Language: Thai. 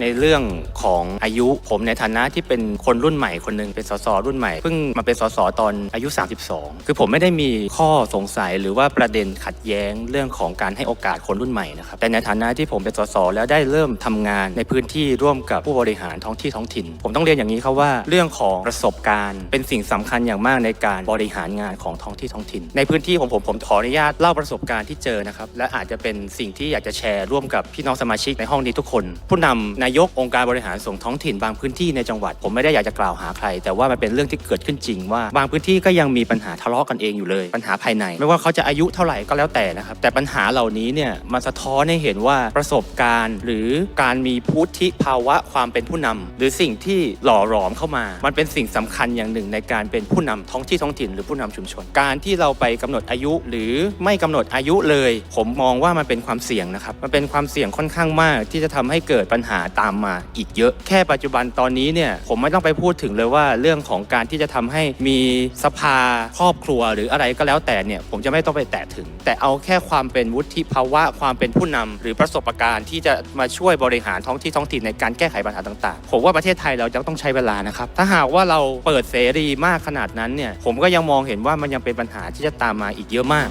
ในเรื่องของอายุผมในฐานะที่เป็นคนรุ่นใหม่คนหนึ่งเป็นสสรุ่นใหม่เพิ่งมาเป็นสสตอนอายุ 32 คือผมไม่ได้มีข้อสงสัยหรือว่าประเด็นขัดแย้งเรื่องของการให้โอกาสคนรุ่นใหม่นะครับแต่ในฐานะที่ผมเป็นสสแล้วได้เริ่มทำงานในพื้นที่ร่วมกับผู้บริหารท้องที่ท้องถิ่น ผมต้องเรียนอย่างนี้ครับว่า เรื่องของประสบการณ์ เป็นสิ่งสำคัญอย่างมากในการบริหารงานของท้องที่ท้องถิ่น ในพื้นที่ของผมผมขออนุญาตเล่าประสบการณ์ที่เจอนะครับและอาจจะเป็นสิ่งที่อยากจะแชร์ร่วมกับพี่น้องสมาชิกในห้องนี้ทุกคน ผู้นำนายกองค์การบริหารส่งท้องถิ่นบางพื้นที่ในจังหวัด ผมไม่ได้อยากจะกล่าวหาใคร แต่ว่ามันเป็นเรื่องที่เกิดขึ้นจริงว่าบางพื้นที่ก็ยังมีปัญหาทะเลาะกันเองอยู่เลย ปัญหาภายใน ไม่ว่าเขาจะอายุเท่าไหร่ก็แล้วแต่นะครับ แต่ปัญหาเหล่านี้เนี่ยมันสะท้อนให้เห็นว่าประสบการณ์ หรือการมีพุทธิภาวะความเป็นผู้นำหรือสิ่งที่หล่อหลอมเข้ามา มันเป็นสิ่งสำคัญอย่างหนึ่งในการเป็นผู้นำท้องที่ท้องถิ่นหรือผู้นำชุมชน การที่เราไปกำหนดอายุหรือไม่กำหนดอายุเลย ผมมองว่ามันเป็นความเสี่ยงนะครับมันเป็นความเสี่ยงค่อนข้างมากที่จะทำให้เกิดปัญหาตามมาอีกเยอะแค่ปัจจุบันตอนนี้เนี่ยผมไม่ต้องไปพูดถึงเลยว่าเรื่องของการที่จะทำให้มีสภาครอบครัวหรืออะไรก็แล้วแต่เนี่ยผมจะไม่ต้องไปแตะถึง แต่เอาแค่ความเป็นวุฒิภาวะความเป็นผู้นำหรือประสบการณ์ที่จะมาช่วยบริหารท้องที่ท้องถิ่นในการแก้ไขปัญหาต่างๆ ผมว่าประเทศไทยเราจะต้องใช้เวลานะครับ ถ้าหากว่าเราเปิดเสรีมากขนาดนั้นเนี่ยผมก็ยังมองเห็นว่ามันยังเป็นปัญหาที่จะตามมาอีกเยอะมาก